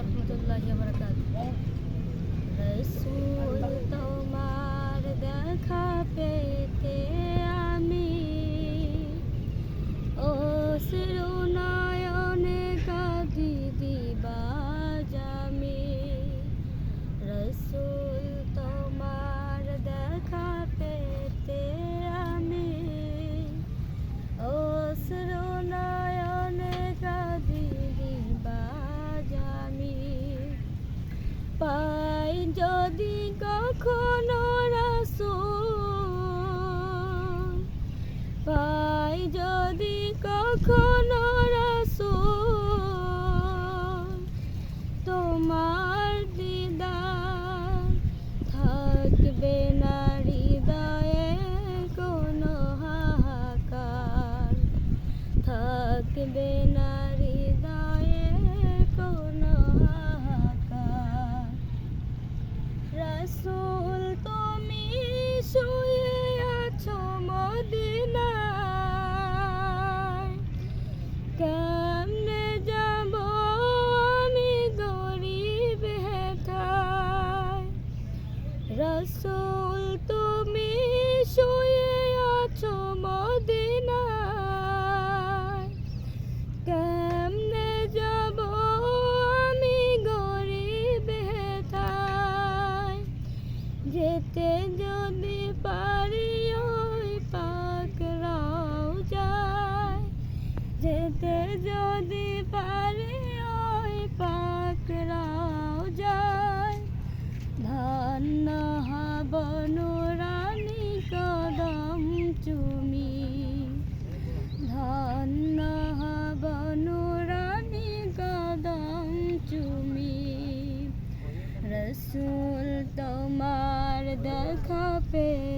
রহমতুল্লাহ বরকাত যদি কখনো রাসূল পাই, যদি কখনো রাসূল তোমার দিদার থাকবে না হৃদয়ে কোনো হাহাকার। থাকবে না হৃদয়ে রাসূল তুমি শুয়ে আছো মদিনায়। কেমনে যাব আমি গরিব হেথায়? রাসূল যেতে যদি পারি ওই পাক যায়। যেতে যদি পারি ওই পাক দেখা পেতে আমি